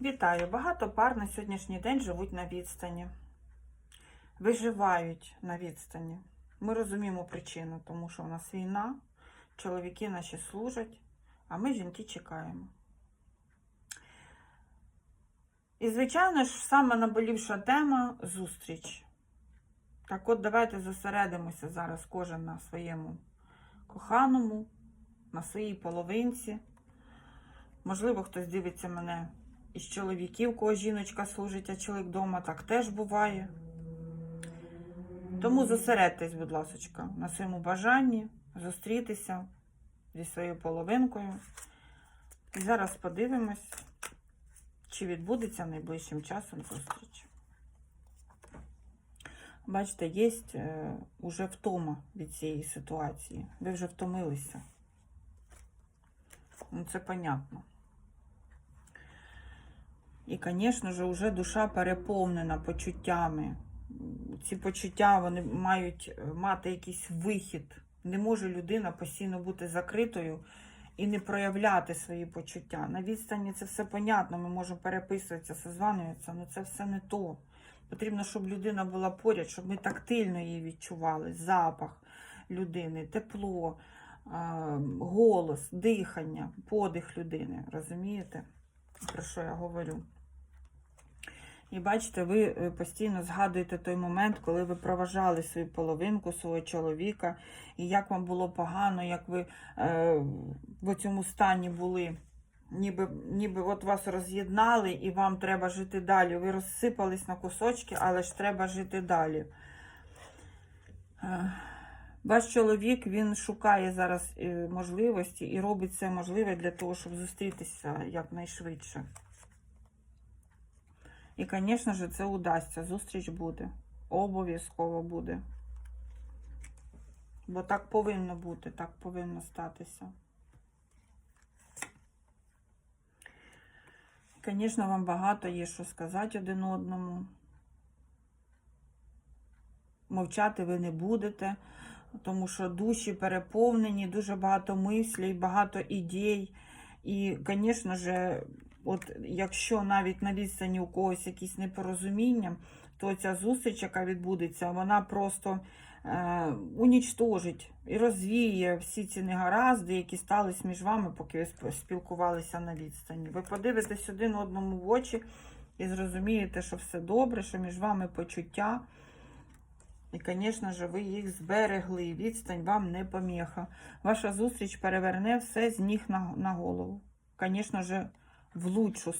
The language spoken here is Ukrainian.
Вітаю! Багато пар на сьогоднішній день живуть на відстані, виживають на відстані. Ми розуміємо причину, тому що в нас війна, чоловіки наші служать, а ми жінки чекаємо. І, звичайно ж, саме наболівша тема зустріч. Так от, давайте зосередимося зараз кожен на своєму коханому, на своїй половинці. Можливо, хтось дивиться мене із чоловіків, кого жіночка служить, а чоловік вдома, так теж буває. Тому зосередьтесь, будь ласка, на своєму бажанні зустрітися зі своєю половинкою. І зараз подивимось, чи відбудеться найближчим часом зустріч. Бачите, є е, уже втома від цієї ситуації. Ви вже втомилися. Ну, це понятно. І, звісно ж, вже душа переповнена почуттями. Ці почуття вони мають е, мати якийсь вихід. Не може людина постійно бути закритою і не проявляти свої почуття. На відстані це все понятно, ми можемо переписуватися, созванюватися, але це все не то. Потрібно, щоб людина була поряд, щоб ми тактильно її відчували, запах людини, тепло, е, голос, дихання, подих людини. Розумієте, про що я говорю? І бачите, ви е, постійно згадуєте той момент, коли ви проважали свою половинку, свого чоловіка, і як вам було погано, як ви е, в цьому стані були. Ніби, ніби от вас роз'єднали і вам треба жити далі. Ви розсипались на кусочки, але ж треба жити далі. Е, Ваш чоловік він шукає зараз е, можливості і робить все можливе для того, щоб зустрітися якнайшвидше. І, звісно ж, це удасться. Зустріч буде. Обов'язково буде. Бо так повинно бути, так повинно статися. Звісно, вам багато є що сказати один одному. Мовчати ви не будете, тому що душі переповнені, дуже багато мислей, багато ідей. І, звісно ж, от якщо навіть на відстані у когось якісь непорозуміння, то ця зустріч, яка відбудеться, вона просто е, унічтожить і розвіє всі ці негаразди, які стались між вами, поки ви спілкувалися на відстані. Ви подивитесь один одному в очі і зрозумієте, що все добре, що між вами почуття. І, звісно ж, ви їх зберегли. Відстань вам не поміха. Ваша зустріч переверне все з ніг на, голову. Звісно ж, в лучшу